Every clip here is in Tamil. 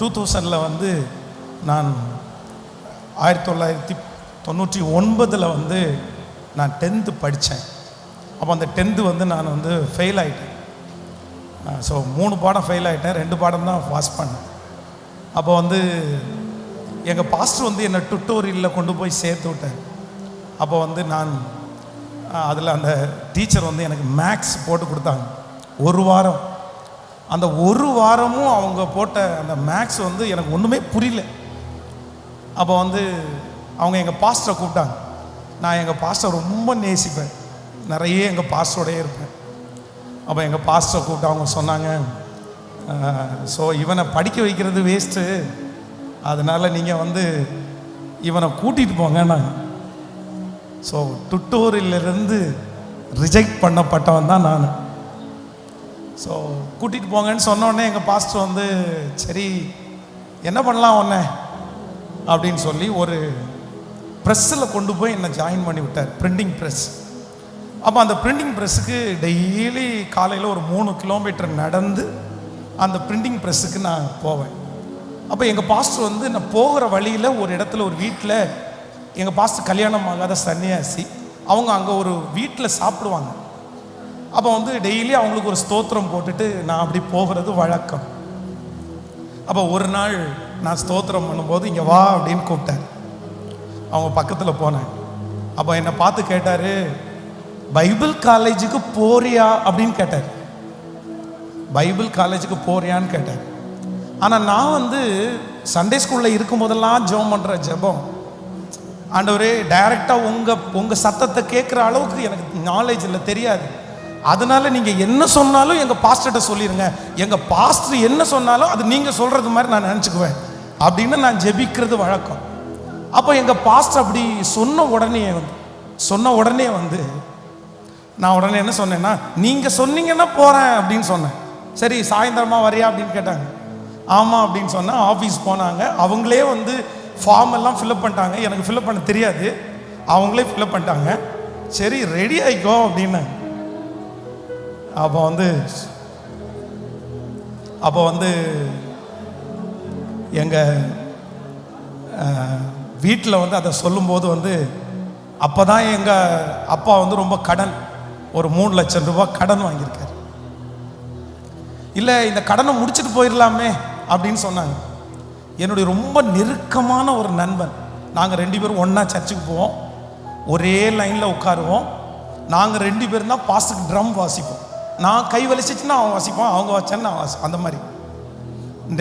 டூ தௌசண்டில் வந்து நான் ஆயிரத்தி தொள்ளாயிரத்தி தொண்ணூற்றி ஒன்பதில் வந்து நான் டென்த்து படித்தேன் அப்போ அந்த டென்த்து வந்து நான் வந்து ஃபெயில் ஆகிட்டேன் ஸோ மூணு பாடம் ஃபெயில் ஆகிட்டேன் ரெண்டு பாடம் தான் பாஸ் பண்ணேன். அப்போ வந்து எங்கள் பாஸ்டர் வந்து என்னை டுட்டோரியலில் கொண்டு போய் சேர்த்து விட்டேன் அப்போ வந்து நான் அதில் அந்த டீச்சர் வந்து எனக்கு மேக்ஸ் போட்டு கொடுத்தாங்க. ஒரு வாரம். அந்த ஒரு வாரமும் அவங்க போட்ட அந்த மேக்ஸ் வந்து எனக்கு ஒன்றுமே புரியல. அப்போ வந்து அவங்க எங்கள் பாஸ்டரை கூப்பிட்டாங்க. நான் எங்கள் பாஸ்டரை ரொம்ப நேசிப்பேன். நிறைய எங்கள் பாஸ்டரோடையே இருப்பேன். அப்போ எங்கள் பாஸ்டரை கூப்பிட்டு அவங்க சொன்னாங்க ஸோ இவனை படிக்க வைக்கிறது வேஸ்ட்டு அதனால் நீங்கள் வந்து இவனை கூட்டிகிட்டு போங்கன்னாங்க. ஸோ டுட்டோரியலிருந்து ரிஜெக்ட் பண்ணப்பட்டவன் தான் நான். ஸோ கூட்டிகிட்டு போங்கன்னு சொன்னோடனே எங்கள் பாஸ்டர் வந்து சரி என்ன பண்ணலாம் உன்ன? அப்படின்னு சொல்லி ஒரு ப்ரெஸ்ஸில் கொண்டு போய் என்னை ஜாயின் பண்ணி விட்டார். பிரிண்டிங் ப்ரெஸ் அப்போ அந்த பிரிண்டிங் ப்ரெஸ்ஸுக்கு டெய்லி காலையில் ஒரு மூணு கிலோமீட்டர் நடந்து அந்த பிரிண்டிங் ப்ரெஸ்ஸுக்கு நான் போவேன். அப்போ எங்கள் பாஸ்டர் வந்து நான் போகிற வழியில் ஒரு இடத்துல ஒரு வீட்டில் எங்கள் பாஸ்டர் கல்யாணம் ஆகாத சன்னியாசி அவங்க அங்கே ஒரு வீட்டில் சாப்பிடுவாங்க. அப்போ வந்து டெய்லி அவங்களுக்கு ஒரு ஸ்தோத்திரம் போட்டுட்டு நான் அப்படி போகிறது வழக்கம். அப்போ ஒரு நாள் நான் ஸ்தோத்திரம் பண்ணும்போது இங்கே வா அப்படின்னு கூப்பிட்டேன் அவங்க பக்கத்தில் போனேன் அப்போ என்னை பார்த்து கேட்டார் பைபிள் காலேஜுக்கு போறியா? அப்படின்னு கேட்டார். பைபிள் காலேஜுக்கு போறியான்னு கேட்டார். ஆனால் நான் வந்து சண்டே ஸ்கூலில் இருக்கும் போதெல்லாம் ஜெபம் பண்ணுற ஜெபம். ஆண்டவரே டைரெக்டாக உங்கள் உங்கள் சத்தத்தை கேட்குற அளவுக்கு எனக்கு நாலேஜ் இல்லை தெரியாது. அதனால நீங்கள் என்ன சொன்னாலும் எங்கள் பாஸ்டர்கிட்ட சொல்லிடுங்க எங்கள் பாஸ்டர் என்ன சொன்னாலும் அது நீங்கள் சொல்கிறது மாதிரி நான் நினச்சிக்குவேன். அப்படின்னு நான் ஜெபிக்கிறது வழக்கம். அப்போ எங்கள் பாஸ்டர் அப்படி சொன்ன உடனே வந்து சொன்ன உடனே வந்து நான் உடனே என்ன சொன்னேன்னா நீங்கள் சொன்னீங்கன்னா போகிறேன் அப்படின்னு சொன்னேன். சரி சாயந்தரமா வரையா அப்படின்னு கேட்டாங்க. ஆமாம் அப்படின்னு சொன்னால் ஆஃபீஸ் போனாங்க. அவங்களே வந்து ஃபார்ம் எல்லாம் ஃபில்அப் பண்ணிட்டாங்க. எனக்கு ஃபில்அப் பண்ண தெரியாது. அவங்களே ஃபில்அப் பண்ணிட்டாங்க. சரி ரெடி ஆயிக்கோ அப்படின்னாங்க. அப்போ வந்து அப்போ வந்து எங்கள் வீட்டில் வந்து அதை சொல்லும்போது வந்து அப்போ தான் எங்கள் அப்பா வந்து ரொம்ப கடன் ஒரு மூணு லட்சம் ரூபாய் கடன் வாங்கியிருக்காரு. இல்லை இந்த கடனை முடிச்சுட்டு போயிடலாமே அப்படின்னு சொன்னாங்க. என்னுடைய ரொம்ப நெருக்கமான ஒரு நண்பன். நாங்கள் ரெண்டு பேரும் ஒன்றா சர்ச்சுக்கு போவோம். ஒரே லைனில் உட்காருவோம். நாங்கள் ரெண்டு பேரும் தான் பாஸ்டுக்கு ட்ரம் வாசிப்போம். நான் கை வலிச்சிச்சுன்னா அவன் வாசிப்பான் அவங்க வச்சேன்னு நான் வாசி அந்த மாதிரி.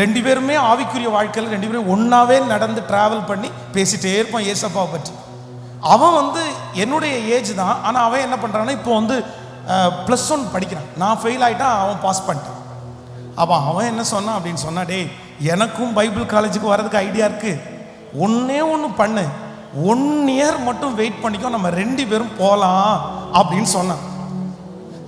ரெண்டு பேருமே ஆவிக்குரிய வாழ்க்கையில் ரெண்டு பேரும் ஒன்றாவே நடந்து ட்ராவல் பண்ணி பேசிகிட்டே இருப்பான் ஏசப்பாவை பற்றி. அவன் வந்து என்னுடைய ஏஜ் தான் ஆனால் அவன் என்ன பண்ணுறான்னா இப்போ வந்து ப்ளஸ் ஒன் படிக்கிறான். நான் ஃபெயில் ஆகிட்டான் அவன் பாஸ் பண்ணிட்டான். அப்போ அவன் என்ன சொன்னான் அப்படின்னு சொன்னா டேய் எனக்கும் பைபிள் காலேஜுக்கு வர்றதுக்கு ஐடியா இருக்கு. ஒன்னே ஒன்று பண்ணு. ஒன் இயர் மட்டும் வெயிட் பண்ணிக்கோ நம்ம ரெண்டு பேரும் போகலாம் அப்படின்னு சொன்னான்.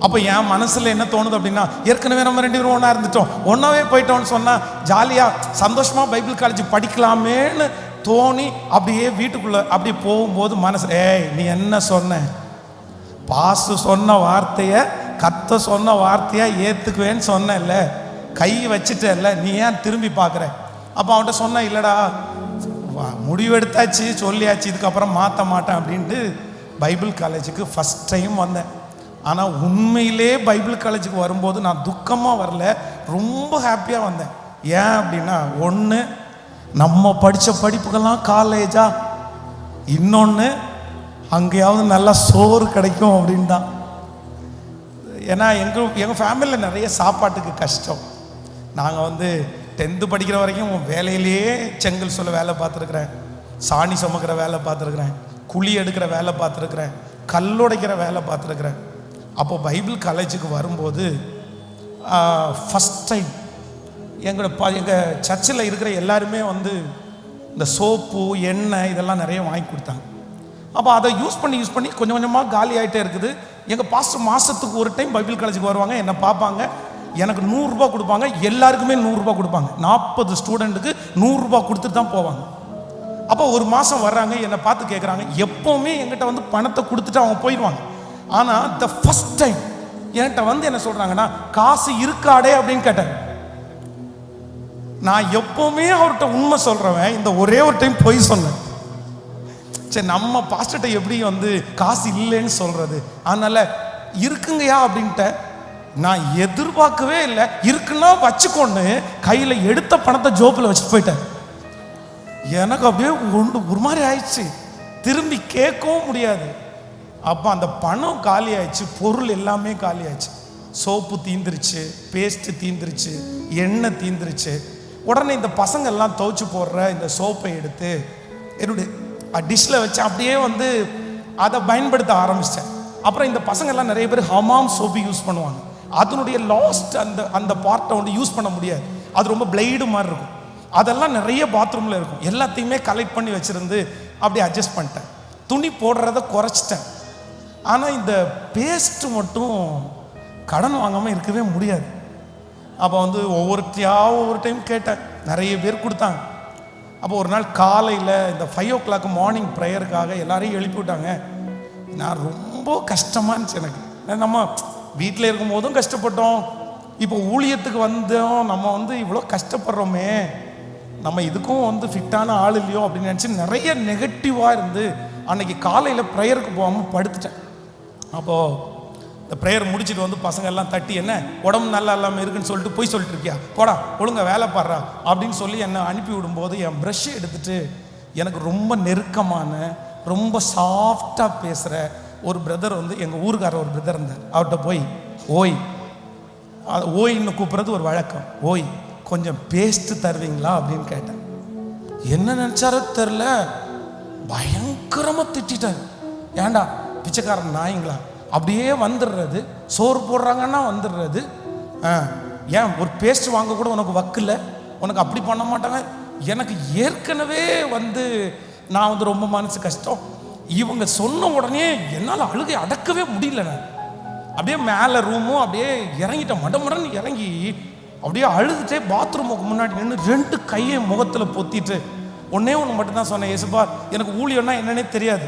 அப்போ என் மனசில் என்ன தோணுது அப்படின்னா ஏற்கனவே நம்ம ரெண்டு பேரும் ஒன்றா இருந்துட்டோம். ஒன்றாவே போயிட்டோம்னு சொன்னால் ஜாலியாக சந்தோஷமாக பைபிள் காலேஜ் படிக்கலாமேன்னு தோணி அப்படியே வீட்டுக்குள்ளே அப்படி போகும்போது மனசு ஏய் நீ என்ன சொன்ன? பாசு சொன்ன வார்த்தையை கத்த சொன்ன வார்த்தையாக ஏற்றுக்குவேன்னு சொன்னேன்ல. கை வச்சுட்டேல்ல நீ ஏன் திரும்பி பார்க்குற? அப்போ அவன்கிட்ட சொன்ன இல்லைடா முடிவெடுத்தாச்சு சொல்லியாச்சு இதுக்கப்புறம் மாற்ற மாட்டேன் அப்படின்ட்டு பைபிள் காலேஜுக்கு ஃபஸ்ட் டைம் வந்தேன். ஆனால் உண்மையிலே பைபிள் காலேஜுக்கு வரும்போது நான் துக்கமாக வரல ரொம்ப ஹாப்பியாக வந்தேன். ஏன் அப்படின்னா ஒன்று நம்ம படித்த படிப்புக்கெல்லாம் காலேஜா இன்னொன்று அங்கேயாவது நல்லா சோறு கிடைக்கும் அப்படின்னு தான் ஏன்னா எங்கள் எங்கள் ஃபேமிலியில் நிறைய சாப்பாட்டுக்கு கஷ்டம். நாங்கள் வந்து டென்த்து படிக்கிற வரைக்கும் வேலையிலேயே செங்கல் சொல்ல வேலை பார்த்துருக்குறேன். சாணி சுமக்கிற வேலை பார்த்துருக்குறேன். குழி எடுக்கிற வேலை பார்த்துருக்குறேன். கல்லுடைக்கிற வேலை பார்த்துருக்குறேன். அப்போ பைபிள் காலேஜுக்கு வரும்போது ஃபஸ்ட் டைம் எங்களோட ப எங்கள் சர்ச்சில் இருக்கிற எல்லாருமே வந்து இந்த சோப்பு எண்ணெய் இதெல்லாம் நிறைய வாங்கி கொடுத்தாங்க. அப்போ அதை யூஸ் பண்ணி யூஸ் பண்ணி கொஞ்சம் கொஞ்சமாக காலி ஆகிட்டே இருக்குது. எங்கள் பாஸ்டர் மாதத்துக்கு ஒரு டைம் பைபிள் காலேஜுக்கு வருவாங்க என்னை பார்ப்பாங்க. எனக்கு நூறுரூபா கொடுப்பாங்க எல்லாருக்குமே நூறுரூபா கொடுப்பாங்க. நாற்பது ஸ்டூடெண்ட்டுக்கு நூறுரூபா கொடுத்துட்டு தான் போவாங்க. அப்போ ஒரு மாதம் வர்றாங்க என்னை பார்த்து கேட்குறாங்க எப்போவுமே எங்கிட்ட வந்து பணத்தை கொடுத்துட்டு அவங்க போயிடுவாங்க ஆனால் த ஃபஸ்ட் டைம் என்கிட்ட வந்து என்ன சொல்கிறாங்கன்னா காசு இருக்காடே அப்படின்னு கேட்டேன் நான் எப்பவுமே அவர்கிட்ட உண்மை சொல்றவன். இந்த ஒரே ஒரு டைம் பொய் சொன்னேன். சரி நம்ம பாஸ்டர்கிட்ட எப்படி வந்து காசு இல்லைன்னு சொல்றது? அதனால இருக்குங்கயா அப்படின்ட்ட நான் எதிர்பார்க்கவே இல்லை. இருக்குன்னா வச்சுக்கொண்டு கையில் எடுத்த பணத்தை ஜோப்பில் வச்சுட்டு போயிட்டேன். எனக்கு அப்படியே ஒன்று ஒரு மாதிரி ஆயிடுச்சு. திரும்பி கேட்கவும் முடியாது. அப்போ அந்த பணம் காலி ஆயிடுச்சு பொருள் எல்லாமே காலி ஆயிடுச்சு சோப்பு தீந்துருச்சு பேஸ்ட்டு தீந்துருச்சு எண்ணெய் தீந்துருச்சு. உடனே இந்த பசங்க எல்லாம் துவைச்சு போடுற இந்த சோப்பை எடுத்து என்னுடைய டிஷ்ஷில் வச்சு அப்படியே வந்து அதை பயன்படுத்த ஆரம்பிச்சிட்டேன். அப்புறம் இந்த பசங்கள்லாம் நிறைய பேர் ஹமாம் சோப்பு யூஸ் பண்ணுவாங்க. அதனுடைய லாஸ்ட் அந்த அந்த பார்ட்டை வந்து யூஸ் பண்ண முடியாது. அது ரொம்ப பிளைடு மாதிரி இருக்கும். அதெல்லாம் நிறைய பாத்ரூமில் இருக்கும். எல்லாத்தையுமே கலெக்ட் பண்ணி வச்சுருந்து அப்படியே அட்ஜஸ்ட் பண்ணிட்டேன். துணி போடுறத குறைச்சிட்டேன். ஆனால் இந்த பேஸ்ட் மட்டும் கடன் வாங்காமல் இருக்கவே முடியாது. அப்போ வந்து ஒவ்வொருத்தையாக ஒவ்வொரு டைம் கேட்டேன் நிறைய பேர் கொடுத்தாங்க. அப்போ ஒரு நாள் காலையில் இந்த ஃபைவ் ஓ கிளாக் மார்னிங் ப்ரேயருக்காக எல்லாரையும் எழுப்பி விட்டாங்க. நான் ரொம்ப கஷ்டமாக இருந்துச்சு எனக்கு. நம்ம வீட்டில் இருக்கும்போதும் கஷ்டப்பட்டோம். இப்போ ஊழியத்துக்கு வந்தோம். நம்ம வந்து இவ்வளோ கஷ்டப்படுறோமே. நம்ம இதுக்கும் வந்து ஃபிட்டான ஆள் இல்லையோ அப்படின்னு நினச்சி நிறைய நெகட்டிவாக இருந்து அன்னைக்கு காலையில் ப்ரேயருக்கு போகாமல் படுத்துட்டேன். அப்போது இந்த ப்ரேயர் முடிச்சுட்டு வந்து பசங்க எல்லாம் தட்டி என்ன உடம்பு நல்லா இல்லாமல் இருக்குன்னு சொல்லிட்டு போய் சொல்லிட்டு இருக்கியா போடா ஒழுங்கா வேலை பாடுறா அப்படின்னு சொல்லி என்னை அனுப்பி விடும்போது என் ப்ரஷ்ஷை எடுத்துட்டு எனக்கு ரொம்ப நெருக்கமான ரொம்ப சாஃப்டாக பேசுகிற ஒரு பிரதர் வந்து எங்கள் ஊருக்கார ஒரு பிரதர் இருந்தார். அவர்கிட்ட போய் ஓய் அது ஓய்னு கூப்பிட்றது ஒரு வழக்கம். ஓய் கொஞ்சம் பேஸ்ட்டு தருவீங்களா? அப்படின்னு கேட்டேன். என்ன நினச்சாரோ தெரில பயங்கரமாக திட்டார் ஏன்டா பிச்சைக்காரன் நாய்ங்களா? அப்படியே வந்துடுறது. சோறு போடுறாங்கன்னா வந்துடுறது. ஆ ஏன் ஒரு பேஸ்ட் வாங்க கூட உனக்கு வக்கில்ல உனக்கு அப்படி பண்ண மாட்டாங்க. எனக்கு ஏற்கனவே வந்து நான் வந்து ரொம்ப மனசு கஷ்டம். இவங்க சொன்ன உடனே என்னால் அழுகை அடக்கவே முடியல நான். அப்படியே மேலே ரூமும் அப்படியே இறங்கிட்டேன். மடமடன்னு இறங்கி அப்படியே அழுதுட்டே பாத்ரூமுக்கு முன்னாடி நின்று ரெண்டு கையை முகத்தில் பொத்திட்டு ஒன்னே ஒன்று மட்டும்தான் சொன்னேன் யேசுபா எனக்கு ஊழியம்னா என்னன்னே தெரியாது.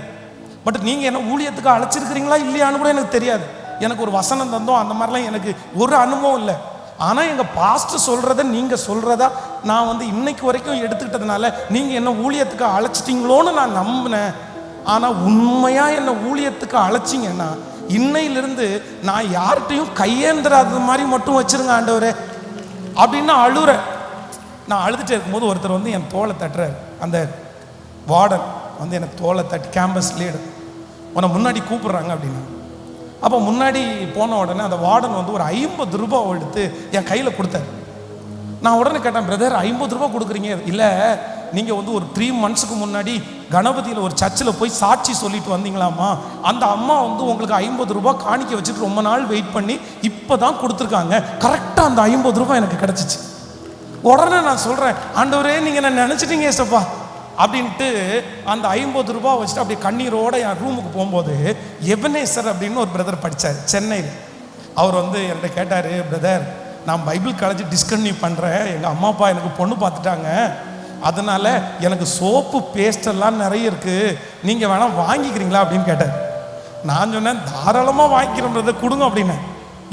பட் நீங்கள் என்ன ஊழியத்துக்கு அழைச்சிருக்கிறீங்களா இல்லையான்னு கூட எனக்கு தெரியாது. எனக்கு ஒரு வசனம் தந்தோம் அந்த மாதிரிலாம் எனக்கு ஒரு அனுபவம் இல்லை. ஆனால் எங்கள் பாஸ்டர் சொல்கிறத நீங்கள் சொல்கிறதா நான் வந்து இன்னைக்கு வரைக்கும் எடுத்துக்கிட்டதுனால நீங்கள் என்ன ஊழியத்துக்கு அழைச்சிட்டீங்களோன்னு நான் நம்பினேன். ஆனால் உண்மையாக என்ன ஊழியத்துக்கு அழைச்சிங்கன்னா இன்னையிலிருந்து நான் யார்கிட்டையும் கையேந்திராத மாதிரி மட்டும் வச்சிருங்க ஆண்டவரே அப்படின்னு அழுற நான் அழுதுட்டு இருக்கும்போது ஒருத்தர் வந்து என் தோலை தட்டுறாரு. அந்த வார்டன் வந்து எனக்கு தோலை தட்டி கேம்பஸ் லீடு உன்னை முன்னாடி கூப்பிடுறாங்க அப்படின்னு. அப்போ முன்னாடி போன உடனே அந்த வார்டன் வந்து ஒரு ஐம்பது ரூபாய் எடுத்து என் கையில் கொடுத்தாரு. நான் உடனே கேட்டேன் பிரதர் ஐம்பது ரூபா கொடுக்குறீங்க. இல்லை நீங்கள் வந்து ஒரு த்ரீ மந்த்ஸுக்கு முன்னாடி கணபதியில் ஒரு சர்ச்சில் போய் சாட்சி சொல்லிட்டு வந்தீங்களாமா அந்த அம்மா வந்து உங்களுக்கு ஐம்பது ரூபா காணிக்க வச்சுட்டு ரொம்ப நாள் வெயிட் பண்ணி இப்போ தான் கொடுத்துருக்காங்க கரெக்டாக அந்த ஐம்பது ரூபா எனக்கு கிடச்சிச்சு. உடனே நான் சொல்கிறேன் ஆண்டவரே நீங்கள் என்ன நினச்சிட்டீங்க ஏசப்பா? அப்படின்ட்டு அந்த ஐம்பது ரூபாய் வச்சுட்டு அப்படியே கண்ணீரோட என் ரூமுக்கு போகும்போது எபனேசர் அப்படின்னு ஒரு பிரதர் படித்தார் சென்னையில். அவர் வந்து என்கிட்ட கேட்டார் பிரதர் நான் பைபிள் காலேஜ் டிஸ்கன்யூ பண்ணுறேன் எங்கள் அம்மா அப்பா எனக்கு பொண்ணு பார்த்துட்டாங்க. அதனால எனக்கு சோப்பு பேஸ்டெல்லாம் நிறைய இருக்குது நீங்கள் வேணால் வாங்கிக்கிறீங்களா? அப்படின்னு கேட்டார். நான் சொன்னேன் தாராளமாக வாங்கிக்கிறேன் பிரதர் கொடுங்க அப்படின்னேன்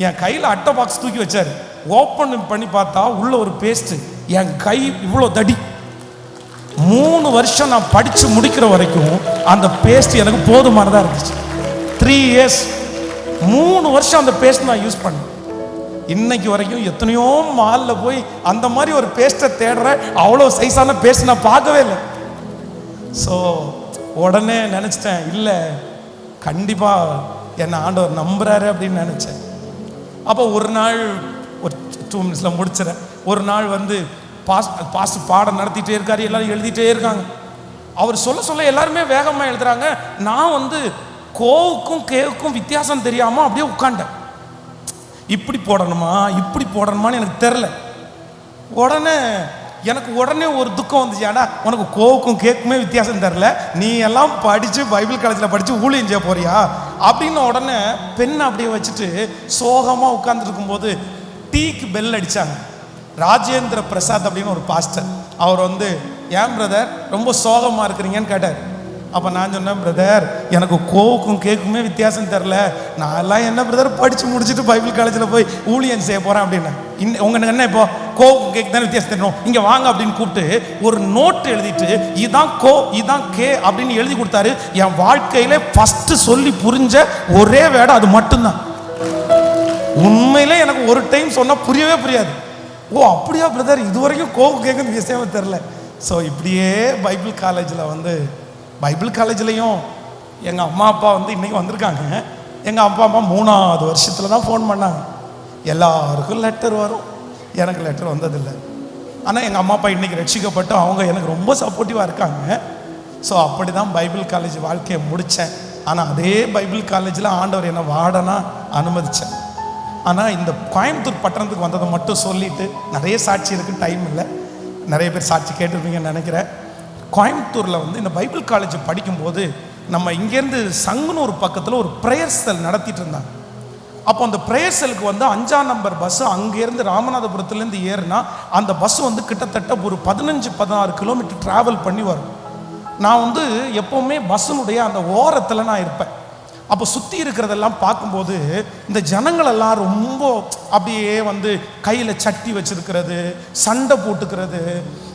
என் கையில் அட்டை பாக்ஸ் தூக்கி வச்சார். ஓப்பன் பண்ணி பார்த்தா உள்ள ஒரு பேஸ்ட்டு என் கை இவ்வளோ தடி. மூணு வருஷம் நான் படித்து முடிக்கிற வரைக்கும் அந்த பேஸ்ட் எனக்கு போதுமானதாக இருந்துச்சு. த்ரீ இயர்ஸ் மூணு வருஷம் அந்த பேஸ்ட் நான் யூஸ் பண்ணேன். இன்னைக்கு வரைக்கும் எத்தனையோ மாலில் போய் அந்த மாதிரி ஒரு பேஸ்ட்டை தேடுறேன் அவ்வளோ சைஸான பேஸ்ட் நான் பார்க்கவே இல்லை. ஸோ உடனே நினச்சிட்டேன் இல்லை கண்டிப்பாக என்னை ஆண்டவர் நம்புறாரு அப்படின்னு நினச்சேன். அப்போ ஒரு நாள் ஒரு டூ மினிட்ஸில் முடிச்சிடறேன். ஒரு நாள் வந்து பாஸ் பாஸ் பாடம் நடத்திட்டே இருக்காரு எல்லாரும் எழுதிட்டே இருக்காங்க. அவர் சொல்ல சொல்ல எல்லாருமே வேகமாக எழுதுறாங்க. நான் வந்து கோவுக்கும் கேவுக்கும் வித்தியாசம் தெரியாமல் அப்படியே உட்காண்டேன் இப்படி போடணுமா இப்படி போடணுமான்னு எனக்கு தெரில உடனே எனக்கு உடனே ஒரு துக்கம் வந்துச்சு. ஏடா உனக்கு கோவுக்கும் கேக்குமே வித்தியாசம் தெரில நீ எல்லாம் படித்து பைபிள் காலேஜில் படித்து ஊழியம் செய்ய போறியா? அப்படின்னு உடனே பெண்ணை அப்படியே வச்சுட்டு சோகமாக உட்காந்துருக்கும் போது டீக்கு பெல் அடித்தாங்க ராஜேந்திர பிரசாத் அப்படின்னு ஒரு பாஸ்டர் அவர் வந்து ஏன் பிரதர் ரொம்ப சோகமாக இருக்கிறீங்கன்னு கேட்டார். அப்போ நான் சொன்னேன் பிரதர் எனக்கு கோவுக்கும் கேக்குமே வித்தியாசம் தெரில நான் எல்லாம் என்ன பிரதர் படித்து முடிச்சுட்டு பைபிள் காலேஜில் போய் ஊழியன் செய்ய போகிறேன் அப்படின்னு. இன் உங்களுக்கு என்ன இப்போ? கோவுக்கும் கேக் தானே வித்தியாசம் தெரியணும்? இங்கே வாங்க அப்படின்னு கூப்பிட்டு ஒரு நோட் எழுதிட்டு இதான் கோ இதான் கே அப்படின்னு எழுதி கொடுத்தாரு. என் வாழ்க்கையில ஃபஸ்ட்டு சொல்லி புரிஞ்ச ஒரே வேடம் அது மட்டும்தான். உண்மையிலே எனக்கு ஒரு டைம் சொன்னால் புரியவே புரியாது. ஓ அப்படியா பிரதர் இது வரைக்கும் கோ கேட்குன்னு விஷயமே தெரில ஸோ இப்படியே பைபிள் காலேஜில் வந்து பைபிள் காலேஜ்லேயும் எங்கள் அம்மா அப்பா வந்து இன்றைக்கி வந்திருக்காங்க. எங்கள் அப்பா அம்மா மூணாவது வருஷத்தில் தான் ஃபோன் பண்ணாங்க. எல்லாருக்கும் லெட்டர் வரும். எனக்கு லெட்டர் வந்ததில்லை. ஆனால் எங்கள் அம்மா அப்பா இன்றைக்கி ரட்சிக்கப்பட்டு அவங்க எனக்கு ரொம்ப சப்போர்ட்டிவாக இருக்காங்க. ஸோ அப்படி தான் பைபிள் காலேஜ் வாழ்க்கையை முடித்தேன் ஆனால் அதே பைபிள் காலேஜில் ஆண்டவர் என்னை வாடனா அனுமதித்தேன் ஆனால் இந்த கோயம்புத்தூர் பட்டணத்துக்கு வந்ததை மட்டும் சொல்லிட்டு நிறைய சாட்சி இருக்குது டைம் இல்லை. நிறைய பேர் சாட்சி கேட்டிருப்பீங்கன்னு நினைக்கிறேன். கோயம்புத்தூரில் வந்து இந்த பைபிள் காலேஜ் படிக்கும்போது நம்ம இங்கேருந்து சங்குனூர் பக்கத்தில் ஒரு ப்ரேயர் செல் நடத்திட்டு இருந்தாங்க. அப்போ அந்த ப்ரேயர் வந்து அஞ்சாம் நம்பர் பஸ் அங்கேருந்து ராமநாதபுரத்துலேருந்து ஏறுனா அந்த பஸ் வந்து கிட்டத்தட்ட ஒரு பதினஞ்சு பதினாறு கிலோமீட்டர் ட்ராவல் பண்ணி வரும். நான் வந்து எப்போவுமே பஸ்ஸினுடைய அந்த ஓரத்தில் நான் இருப்பேன். அப்போ சுற்றி இருக்கிறதெல்லாம் பார்க்கும்போது இந்த ஜனங்களெல்லாம் ரொம்ப அப்படியே வந்து கையில் சட்டி வச்சிருக்கிறது சண்டை போட்டுக்கிறது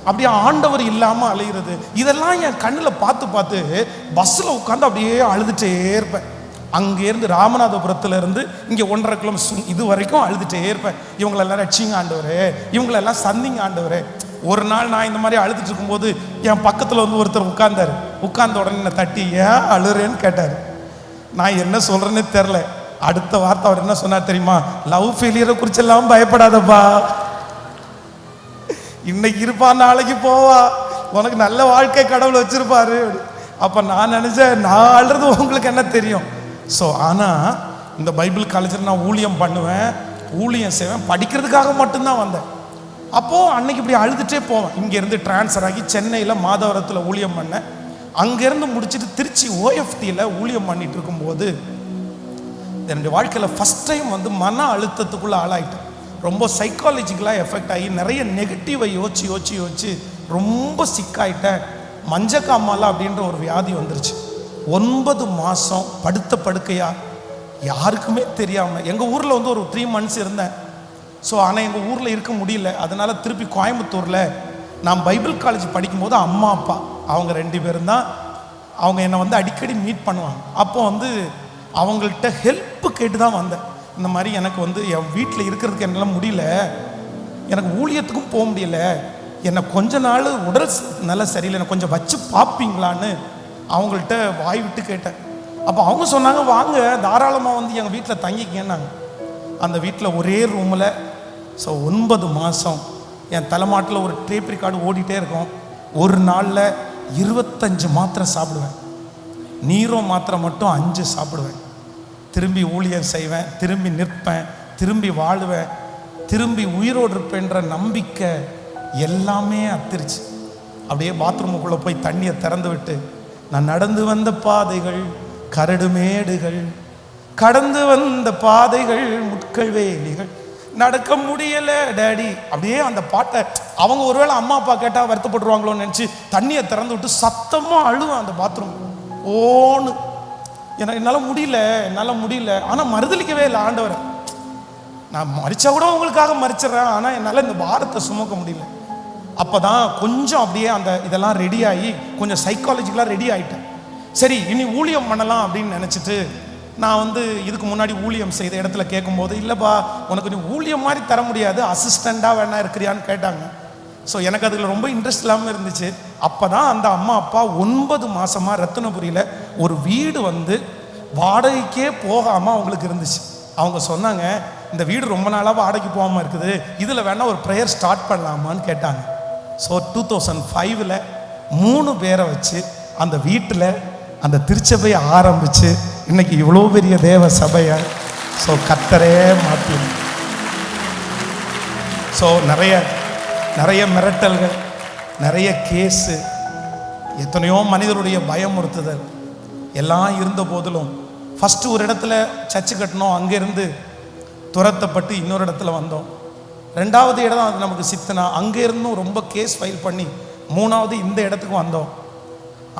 அப்படியே ஆண்டவர் இல்லாமல் அலைகிறது இதெல்லாம் என் கண்ணில் பார்த்து பார்த்து பஸ்ஸில் உட்காந்து அப்படியே அழுதுகிட்டே இருப்பேன். அங்கேருந்து ராமநாதபுரத்துல இருந்து இங்கே ஒன்றரை கிலோமீட்டர் இது வரைக்கும் அழுதுட்டே இருப்பேன். இவங்களெல்லாம் ரட்சிங்க ஆண்டவர் இவங்களெல்லாம் சந்திங்க ஆண்டவரே. ஒரு நாள் நான் இந்த மாதிரி அழுதுட்டு இருக்கும்போது என் பக்கத்தில் வந்து ஒருத்தர் உட்கார்ந்தாரு. உட்கார்ந்த உடனே என்னை தட்டி ஏன் அழுறேன்னு கேட்டார். நான் என்ன சொல்றேன்னே தெரில அடுத்த வார்த்தை அவர் என்ன சொன்னார் தெரியுமா? லவ் ஃபெயிலியரை குறிச்செல்லாம் பயப்படாதப்பா. இன்னைக்கு இருப்பா நாளைக்கு போவா. உனக்கு நல்ல வாழ்க்கை கடவுள் வச்சிருப்பாரு. அப்ப நான் நினைச்சேன் நான் அழுறது உங்களுக்கு என்ன தெரியும்? ஸோ ஆனா இந்த பைபிள் காலேஜில் நான் ஊழியம் பண்ணுவேன். ஊழியம் செய்வேன். படிக்கிறதுக்காக மட்டும்தான் வந்தேன். அப்போது அன்னைக்கு இப்படி அழுதுட்டே போவேன். இங்கேருந்து ட்ரான்ஸ்ஃபர் ஆகி சென்னையில் மாதவரத்தில் ஊழியம் பண்ணேன். அங்கேருந்து முடிச்சுட்டு திருச்சி ஓஎஃப்டியில் ஊழியம் பண்ணிட்டு இருக்கும்போது என்னுடைய வாழ்க்கையில் ஃபஸ்ட் டைம் வந்து மன அழுத்தத்துக்குள்ளே ஆளாயிட்டேன். ரொம்ப சைக்காலஜிக்கலாக எஃபெக்ட் ஆகி நிறைய நெகட்டிவை யோசிச்சு யோசிச்சு யோசிச்சு ரொம்ப சிக்காயிட்டேன் மஞ்சக்காமாலா அப்படின்ற ஒரு வியாதி வந்துருச்சு. ஒன்பது மாதம் படுத்த படுக்கையா யாருக்குமே தெரியாமல் எங்கள் ஊரில் வந்து ஒரு த்ரீ மந்த்ஸ் இருந்தேன். ஸோ ஆனால் எங்கள் ஊரில் இருக்க முடியல. அதனால் திருப்பி கோயம்புத்தூரில் நான் பைபிள் காலேஜ் படிக்கும்போது அம்மா அப்பா அவங்க ரெண்டு பேரும் தான் அவங்க என்னை வந்து அடிக்கடி மீட் பண்ணுவாங்க. அப்போ வந்து அவங்கள்ட்ட ஹெல்ப்பு கேட்டு தான் வந்தேன். இந்த மாதிரி எனக்கு வந்து என் வீட்டில் இருக்கிறதுக்கு என்னால் முடியல. எனக்கு ஊழியத்துக்கும் போக முடியல. என்னை கொஞ்ச நாள் உடல் நல்லா சரியில்லை. என்னை கொஞ்சம் வச்சு பார்ப்பீங்களான்னு அவங்கள்ட்ட வாய் விட்டு கேட்டேன். அப்போ அவங்க சொன்னாங்க வாங்க தாராளமாக வந்து எங்கள் வீட்டில் தங்கிக்கங்கன்னாங்க. அந்த வீட்டில் ஒரே ரூமில் ஸோ ஒன்பது மாதம் என் தலைமாட்டில் ஒரு டேப் ரெக்கார்டு ஓடிட்டே இருக்கும். ஒரு நாளில் இருபத்தஞ்சு மாத்திரை சாப்பிடுவேன். நீரோ மாத்திரை மட்டும் அஞ்சு சாப்பிடுவேன். திரும்பி ஊழியம் செய்வேன் திரும்பி நிற்பேன் திரும்பி வாழ்வேன் திரும்பி உயிரோடு இருப்பேன்ற நம்பிக்கை எல்லாமே அத்திருச்சு. அப்படியே பாத்ரூமுக்குள்ளே போய் தண்ணியை திறந்து விட்டு நான் நடந்து வந்த பாதைகள் கரடு மேடுகள் கடந்து வந்த பாதைகள் முட்கள் வேலிகள் நடக்க முடியல டேடி. அப்படியே அந்த பாட்டை அவங்க ஒருவேளை அம்மா அப்பா கேட்டால் வருத்தப்பட்டுருவாங்களோன்னு நினச்சி தண்ணியை திறந்து விட்டு சத்தமாக அழுவேன் அந்த பாத்ரூம் ஓன்னு. எனக்கு என்னால் முடியல என்னால் முடியல. ஆனால் மறுதளிக்கவே இல்லை ஆண்டவரை. நான் மறிச்சா கூட உங்களுக்காக மறிச்சிடுறேன் ஆனால் என்னால் இந்த பாரத்தை சுமக்க முடியல. அப்போ தான் கொஞ்சம் அப்படியே அந்த இதெல்லாம் ரெடி ஆகி கொஞ்சம் சைக்காலஜிக்கலாக ரெடி ஆகிட்டேன் சரி இனி ஊழியம் பண்ணலாம் அப்படின்னு நினச்சிட்டு நான் வந்து இதுக்கு முன்னாடி ஊழியம் செய்த இடத்துல கேட்கும்போது இல்லைப்பா உனக்கு நீ ஊழியம் மாதிரி தர முடியாது அசிஸ்டண்ட்டாக வேணா இருக்கிறியான்னு கேட்டாங்க. ஸோ எனக்கு அதில் ரொம்ப இன்ட்ரெஸ்ட் இல்லாமல் இருந்துச்சு. அப்போ தான் அந்த அம்மா அப்பா ஒன்பது மாதமாக ரத்தினபுரியில் ஒரு வீடு வந்து வாடகைக்கே போகாமல் அவங்களுக்கு இருந்துச்சு. அவங்க சொன்னாங்க இந்த வீடு ரொம்ப நாளாக வாடகைக்கு போகாமல் இருக்குது. இதில் வேணால் ஒரு ப்ரேயர் ஸ்டார்ட் பண்ணலாமான்னு கேட்டாங்க. ஸோ டூ தௌசண்ட் ஃபைவ்ல மூணு பேரை வச்சு அந்த வீட்டில் அந்த திருச்சபையை ஆரம்பித்து இன்னைக்கு இவ்வளோ பெரிய தேவ சபையை? ஸோ கத்தரே மாற்றி ஸோ நிறைய நிறைய மிரட்டல்கள் நிறைய கேஸு எத்தனையோ மனிதருடைய பயமுறுத்துதல் எல்லாம் இருந்த போதிலும் ஃபஸ்ட்டு ஒரு இடத்துல சர்ச்சு கட்டினோம் அங்கேருந்து துரத்தப்பட்டு இன்னொரு இடத்துல வந்தோம். ரெண்டாவது இடம் அது நமக்கு சித்தனா அங்கேருந்தும் ரொம்ப கேஸ் ஃபைல் பண்ணி மூணாவது இந்த இடத்துக்கு வந்தோம்.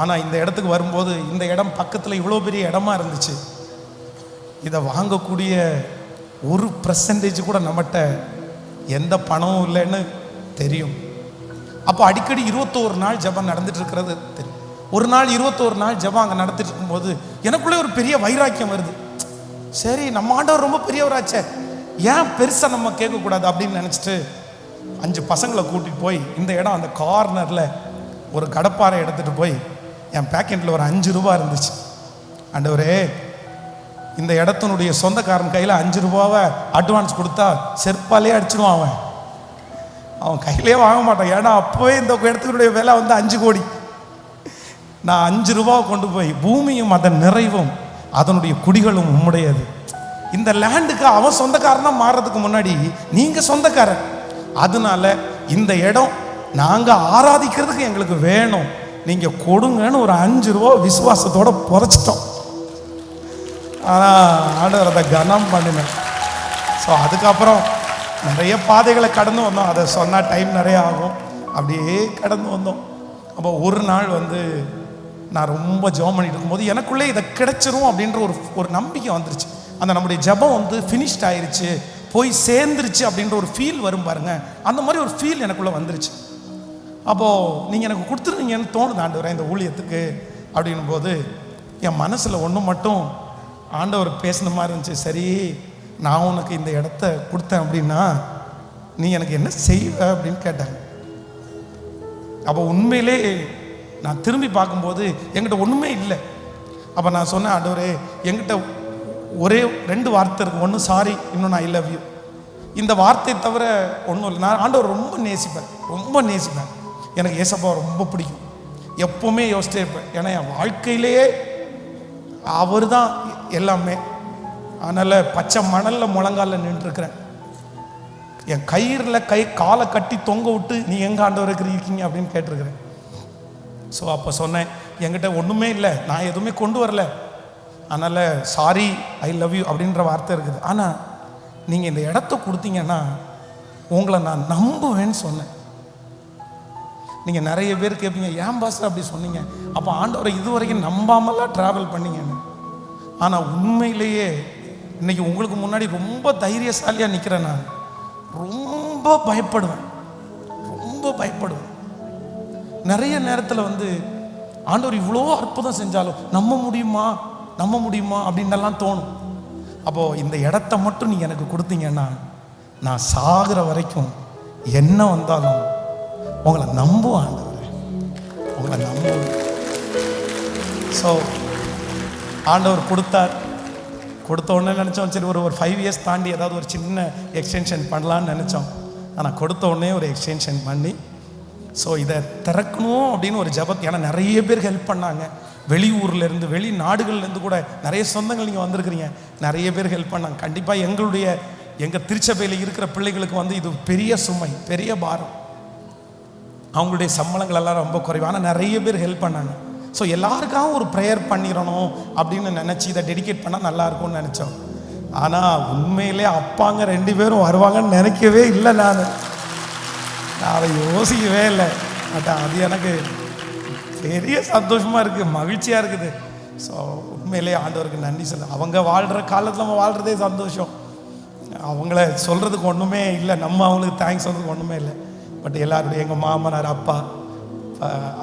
ஆனால் இந்த இடத்துக்கு வரும்போது இந்த இடம் பக்கத்தில் இவ்வளோ பெரிய இடமா இருந்துச்சு. இதை வாங்கக்கூடிய ஒரு பர்சன்டேஜ் கூட நம்மகிட்ட எந்த பணமும் இல்லைன்னு தெரியும். அப்போ அடிக்கடி இருபத்தோரு நாள் ஜெபம் நடந்துட்டு இருக்கிறது தெரியும். ஒரு நாள் இருபத்தோரு நாள் ஜெபம் அங்கே நடத்திட்டு இருக்கும்போது எனக்குள்ளே ஒரு பெரிய வைராக்கியம் வருது. சரி நம்ம ஆண்டவர் ரொம்ப பெரியவராச்சே. ஏன் பெருசாக நம்ம கேட்கக்கூடாது அப்படின்னு நினச்சிட்டு அஞ்சு பசங்களை கூட்டிகிட்டு போய் இந்த இடம் அந்த கார்னரில் ஒரு கடப்பாறை எடுத்துகிட்டு போய் என் பேக்கெட்டில் ஒரு அஞ்சு ரூபா இருந்துச்சு. ஆண்டவரே இந்த இடத்தினுடைய சொந்தக்காரன் கையில் அஞ்சு ரூபாவை அட்வான்ஸ் கொடுத்தா செருப்பாலே அடிச்சிடுவான் அவன். அவன் கையிலே வாங்க மாட்டான். ஏன்னா அப்போவே இந்த இடத்துக்குடைய விலை வந்து அஞ்சு கோடி. நான் அஞ்சு ரூபாவை கொண்டு போய் பூமியும் அதன் நிறைவும் அதனுடைய குடிகளும் உம்முடையது. இந்த லேண்டுக்கு அவன் சொந்தக்காரனாக மாறுறதுக்கு முன்னாடி நீங்கள் சொந்தக்காரன். அதனால இந்த இடம் நாங்கள் ஆராதிக்கிறதுக்கு எங்களுக்கு வேணும். நீங்க கொடுங்கன்னு ஒரு அஞ்சு ரூபா விசுவாசத்தோட புதைச்சிட்டோம் ஆனால் ஆண்டவர் அதை கனம் பண்ணினேன் ஸோ அதுக்கப்புறம் நிறைய பாதைகளை கடந்து வந்தோம். அதை சொன்னால் டைம் நிறைய ஆகும். அப்படியே கடந்து வந்தோம். அப்போ ஒரு நாள் வந்து நான் ரொம்ப ஜெபம் பண்ணிட்டு இருக்கும்போது எனக்குள்ளே இதை கிடைச்சிரும் அப்படின்ற ஒரு ஒரு நம்பிக்கை வந்துருச்சு. அந்த நம்முடைய ஜெபம் வந்து ஃபினிஷ்ட் ஆயிருச்சு. போய் சேர்ந்துருச்சு அப்படின்ற ஒரு ஃபீல் வரும் பாருங்க. அந்த மாதிரி ஒரு ஃபீல் எனக்குள்ளே வந்துருச்சு. அப்போது நீங்கள் எனக்கு கொடுத்துருவீங்கன்னு தோணுது ஆண்டவரே இந்த ஊழியத்துக்கு அப்படின்னும் போது என் மனசில் ஒன்று மட்டும் ஆண்டவர் பேசின மாதிரி இருந்துச்சு. சரி நான் உனக்கு இந்த இடத்த கொடுத்தேன் அப்படின்னா நீ எனக்கு என்ன செய்வ அப்படின்னு கேட்டாங்க. அப்போ உண்மையிலே நான் திரும்பி பார்க்கும்போது என்கிட்ட ஒன்றுமே இல்லை. அப்போ நான் சொன்னேன் ஆண்டவரே என்கிட்ட ஒரே ரெண்டு வார்த்தை இருக்குது ஒன்று சாரி இன்னொன்று ஐ லவ் யூ இந்த வார்த்தை தவிர ஒன்றும் இல்லை. நான் ஆண்டவர் ரொம்ப நேசிப்பேன். ரொம்ப நேசிப்பேன். எனக்கு ஏசப்பா ரொம்ப பிடிக்கும். எப்போவுமே யோசிச்சே இருப்பேன். ஏன்னா என் வாழ்க்கையிலேயே அவர் தான் எல்லாமே. அதனால் பச்சை மணலில் முழங்காலில் நின்றுருக்கிறேன். என் கயிறில் கை காலை கட்டி தொங்க விட்டு நீ எங்கே ஆண்டவர் இருக்கீங்க? அப்படின்னு கேட்டிருக்கிறேன். ஸோ அப்போ சொன்னேன் என்கிட்ட ஒன்றுமே இல்லை. நான் எதுவுமே கொண்டு வரல. அதனால் சாரி ஐ லவ் யூ அப்படின்ற வார்த்தை இருக்குது. ஆனால் நீங்கள் இந்த இடத்த கொடுத்தீங்கன்னா உங்களை நான் நம்புவேன்னு சொன்னேன். நீங்கள் நிறைய பேர் கேட்பீங்க ஏன் பாஸ்டர் அப்படி சொன்னீங்க? அப்போ ஆண்டவரை இதுவரைக்கும் நம்பாமலாம் ட்ராவல் பண்ணீங்கன்னு. ஆனால் உண்மையிலேயே இன்னைக்கு உங்களுக்கு முன்னாடி ரொம்ப தைரியசாலியாக நிற்கிறேன் நான். ரொம்ப பயப்படுவேன். ரொம்ப பயப்படுவேன். நிறைய நேரத்தில் வந்து ஆண்டவர் இவ்வளோ அற்புதம் செஞ்சாலும் நம்ப முடியுமா? நம்ப முடியுமா? அப்படின்னெல்லாம் தோணும். அப்போது இந்த இடத்த மட்டும் நீங்கள் எனக்கு கொடுத்தீங்கன்னா நான் சாகிற வரைக்கும் என்ன வந்தாலும் உங்களை நம்புவேன் உங்களை நம்புவாங்க. ஸோ ஆண்டவர் கொடுத்தார். கொடுத்த உடனே நினச்சோம் சரி ஒரு ஒரு ஃபைவ் இயர்ஸ் தாண்டி ஏதாவது ஒரு சின்ன எக்ஸ்டென்ஷன் பண்ணலான்னு நினச்சோம். ஆனால் கொடுத்த உடனே ஒரு எக்ஸ்டென்ஷன் பண்ணி ஸோ இதை திறக்கணும் அப்படின்னு ஒரு ஜபத் ஏன்னா நிறைய பேர் ஹெல்ப் பண்ணாங்க. வெளியூர்லேருந்து வெளி நாடுகள்லேருந்து கூட நிறைய சொந்தங்கள் நீங்கள் வந்திருக்கிறீங்க. நிறைய பேர் ஹெல்ப் பண்ணாங்க. கண்டிப்பாக எங்களுடைய எங்கள் திருச்சபையில் இருக்கிற பிள்ளைகளுக்கு வந்து இது பெரிய சுமை பெரிய பாரம். அவங்களுடைய சம்பளங்கள் எல்லாம் ரொம்ப குறைவு. ஆனால் நிறைய பேர் ஹெல்ப் பண்ணாங்க. ஸோ எல்லாருக்காகவும் ஒரு ப்ரேயர் பண்ணிடணும் அப்படின்னு நினச்சி இதை டெடிகேட் பண்ணால் நல்லா இருக்கும்னு நினச்சோம். ஆனால் உண்மையிலே அப்பாங்க ரெண்டு பேரும் வருவாங்கன்னு நினைக்கவே இல்லை நான். நான் அதை யோசிக்கவே இல்லை. பட் அது எனக்கு பெரிய சந்தோஷமாக இருக்குது மகிழ்ச்சியாக இருக்குது. ஸோ உண்மையிலே ஆண்டவருக்கு நன்றி சொல்ல அவங்க வாழ்கிற காலத்தில் நம்ம வாழ்கிறதே சந்தோஷம். அவங்கள சொல்கிறதுக்கு ஒன்றுமே இல்லை. நம்ம அவங்களுக்கு தேங்க்ஸ் சொல்கிறதுக்கு ஒன்றுமே இல்லை. பட் எல்லாருடைய எங்கள் மாமனார் அப்பா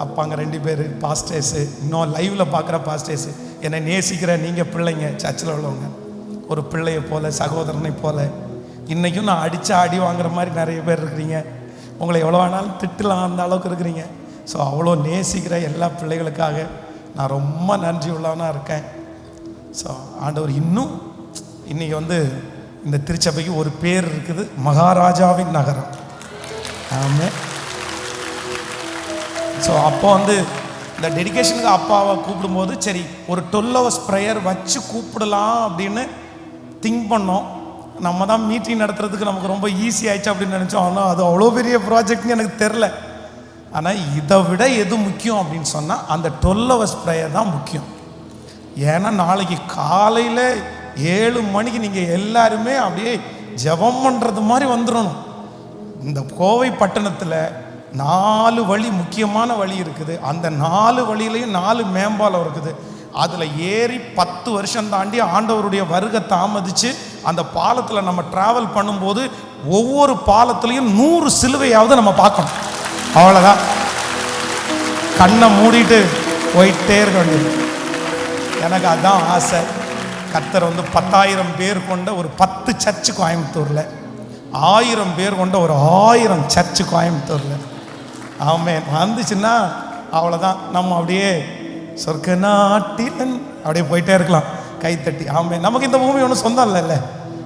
அப்பாங்க ரெண்டு பேர் பாஸ்டர்ஸு இன்னும் லைவில் பார்க்குற பாஸ்டர்ஸு என்னை நேசிக்கிற நீங்கள் பிள்ளைங்க சர்ச்சில் உள்ளவங்க. ஒரு பிள்ளையை போல சகோதரனை போல. இன்றைக்கும் நான் அடித்தா அடி வாங்குற மாதிரி நிறைய பேர் இருக்கிறீங்க. உங்களை எவ்வளோ வேணாலும் திட்டலாம் அந்த அளவுக்கு இருக்கிறீங்க. ஸோ அவ்வளோ நேசிக்கிற எல்லா பிள்ளைகளுக்காக நான் ரொம்ப நன்றி உள்ளவனாக இருக்கேன். ஸோ ஆண்டவர் இன்னும் இன்றைக்கி வந்து இந்த திருச்சபைக்கு ஒரு பேர் இருக்குது மகாராஜாவின் நகரம். ஸோ அப்போ வந்து இந்த டெடிகேஷனுக்கு அப்பாவை கூப்பிடும்போது சரி ஒரு டுவெல் ஹவர்ஸ் ப்ரேயர் வச்சு கூப்பிடலாம் அப்படின்னு திங்க் பண்ணோம். நம்ம தான் மீட்டிங் நடத்துறதுக்கு நமக்கு ரொம்ப ஈஸி ஆயிடுச்சு அப்படின்னு நினச்சோம். ஆனால் அது அவ்வளோ பெரிய ப்ராஜெக்ட்னு எனக்கு தெரில ஆனால் இதை விட எது முக்கியம் அப்படின்னு சொன்னால் அந்த டுவெல் ஹவர்ஸ் ப்ரேயர் தான் முக்கியம். ஏன்னா நாளைக்கு காலையில் ஏழு மணிக்கு நீங்கள் எல்லாருமே அப்படியே ஜெபம் பண்ணுறது மாதிரி வந்துடணும். இந்த கோவை பட்டணத்தில் நாலு வழி முக்கியமான வழி இருக்குது. அந்த நாலு வழியிலையும் நாலு மேம்பாலம் இருக்குது. அதில் ஏறி பத்து வருஷம் தாண்டி ஆண்டவருடைய வருகை தாமதித்து அந்த பாலத்தில் நம்ம ட்ராவல் பண்ணும்போது ஒவ்வொரு பாலத்துலேயும் நூறு சிலுவையாவது நம்ம பார்க்கணும். அவ்வளோதான் கண்ணை மூடிட்டு போயிட்டே இருக்க வேண்டியது. எனக்கு அதுதான் ஆசை. கர்த்தர் வந்து பத்தாயிரம் பேர் கொண்ட ஒரு பத்து சர்ச்சு கோயம்புத்தூரில் ஆயிரம் பேர் கொண்ட ஒரு ஆயிரம் சர்ச்சு கோயம்புத்தூரில். ஆமே வந்துச்சுன்னா அவ்வளோதான் நம்ம அப்படியே சொர்க்க நாட்டிலன் அப்படியே போயிட்டே இருக்கலாம். கைத்தட்டி ஆமே நமக்கு இந்த பூமி ஒன்றும் சொந்தம் இல்லைல்ல.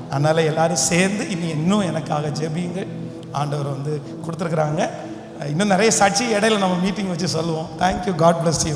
அதனால் எல்லோரும் சேர்ந்து இனி இன்னும் எனக்காக ஜெபிங்க ஆண்டவர் வந்து கொடுத்துருக்குறாங்க. இன்னும் நிறைய சாட்சி இடையில நம்ம மீட்டிங் வச்சு சொல்லுவோம். Thank you God bless you